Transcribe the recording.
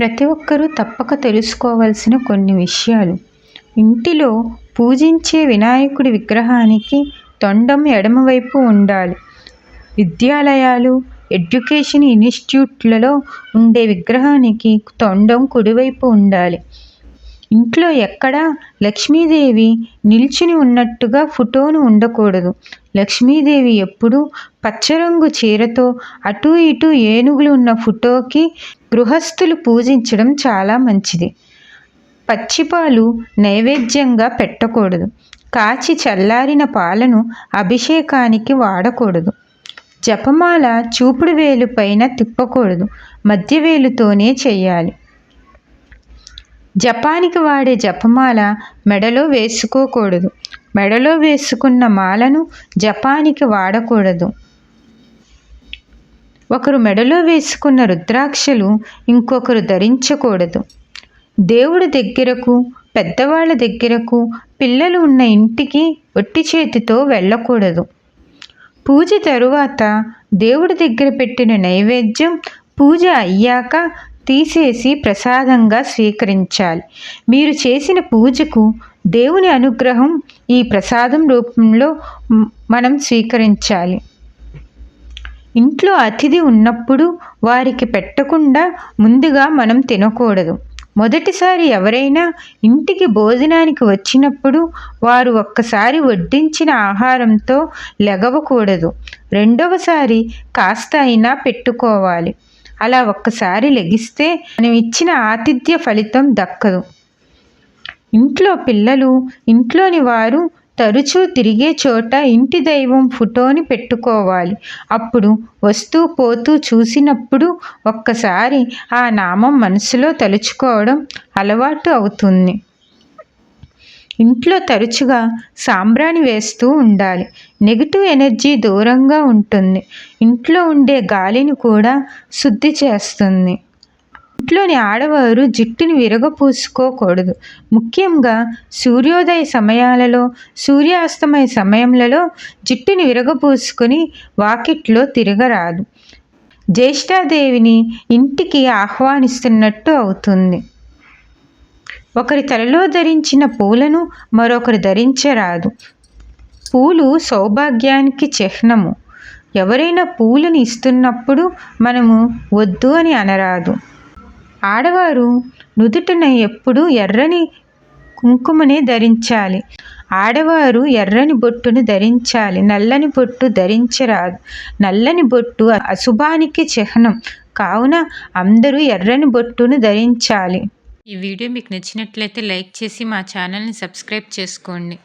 ప్రతి ఒక్కరూ తప్పక తెలుసుకోవలసిన కొన్ని విషయాలు. ఇంటిలో పూజించే వినాయకుడి విగ్రహానికి తొండం ఎడమవైపు ఉండాలి. విద్యాలయాలు ఎడ్యుకేషన్ ఇన్స్టిట్యూట్లలో ఉండే విగ్రహానికి తొండం కుడివైపు ఉండాలి. ఇంట్లో ఎక్కడా లక్ష్మీదేవి నిల్చుని ఉన్నట్టుగా ఫోటోను ఉండకూడదు. లక్ష్మీదేవి ఎప్పుడూ పచ్చరంగు చీరతో అటు ఇటు ఏనుగులు ఉన్న ఫోటోకి గృహస్థులు పూజించడం చాలా మంచిది. పచ్చిపాలు నైవేద్యంగా పెట్టకూడదు. కాచి చల్లారిన పాలను అభిషేకానికి వాడకూడదు. జపమాల చూపుడు వేలు పైన తిప్పకూడదు. మధ్య వేలుతోనే చేయాలి. జపానికి వాడే జపమాల మెడలో వేసుకోకూడదు. మెడలో వేసుకున్న మాలను జపానికి వాడకూడదు. ఒకరు మెడలో వేసుకున్న రుద్రాక్షలు ఇంకొకరు ధరించకూడదు. దేవుడి దగ్గరకు పెద్దవాళ్ళ దగ్గరకు పిల్లలు ఉన్న ఇంటికి ఒట్టి చేతితో వెళ్ళకూడదు. పూజ తరువాత దేవుడి దగ్గర పెట్టిన నైవేద్యం పూజ అయ్యాక తీసేసి ప్రసాదంగా స్వీకరించాలి. మీరు చేసిన పూజకు దేవుని అనుగ్రహం ఈ ప్రసాదం రూపంలో మనం స్వీకరించాలి. ఇంట్లో అతిథి ఉన్నప్పుడు వారికి పెట్టకుండా ముందుగా మనం తినకూడదు. మొదటిసారి ఎవరైనా ఇంటికి భోజనానికి వచ్చినప్పుడు వారు ఒక్కసారి వడ్డించిన ఆహారంతో లెగవకూడదు. రెండవసారి కాస్త అయినా పెట్టుకోవాలి. అలా ఒక్కసారి లెగిస్తే మనం ఇచ్చిన ఆతిథ్య ఫలితం దక్కదు. ఇంట్లో పిల్లలు ఇంట్లోని వారు తరచూ తిరిగే చోట ఇంటి దైవం ఫోటోని పెట్టుకోవాలి. అప్పుడు వస్తూ పోతూ చూసినప్పుడు ఒక్కసారి ఆ నామం మనసులో తలుచుకోవడం అలవాటు అవుతుంది. ఇంట్లో తరచుగా సాంబ్రాణి వేస్తూ ఉండాలి. నెగిటివ్ ఎనర్జీ దూరంగా ఉంటుంది. ఇంట్లో ఉండే గాలిని కూడా శుద్ధి చేస్తుంది. ఇంట్లోని ఆడవారు జుట్టుని విరగపూసుకోకూడదు. ముఖ్యంగా సూర్యోదయ సమయాలలో సూర్యాస్తమయ సమయంలో జుట్టుని విరగపూసుకొని వాకిట్లో తిరగరాదు. జ్యేష్ఠాదేవిని ఇంటికి ఆహ్వానిస్తున్నట్టు అవుతుంది. ఒకరి తలలో ధరించిన పూలను మరొకరు ధరించరాదు. పూలు సౌభాగ్యానికి చిహ్నము. ఎవరైనా పూలను ఇస్తున్నప్పుడు మనము వద్దు అని అనరాదు. ఆడవారు నుదుటిన ఎప్పుడూ ఎర్రని కుంకుమని ధరించాలి. ఆడవారు ఎర్రని బొట్టును ధరించాలి. నల్లని బొట్టు ధరించరాదు. నల్లని బొట్టు అశుభానికి చిహ్నం. కావున అందరూ ఎర్రని బొట్టును ధరించాలి. ఈ వీడియో మీకు నచ్చినట్లయితే లైక్ చేసి మా ఛానల్ని సబ్స్క్రైబ్ చేసుకోండి.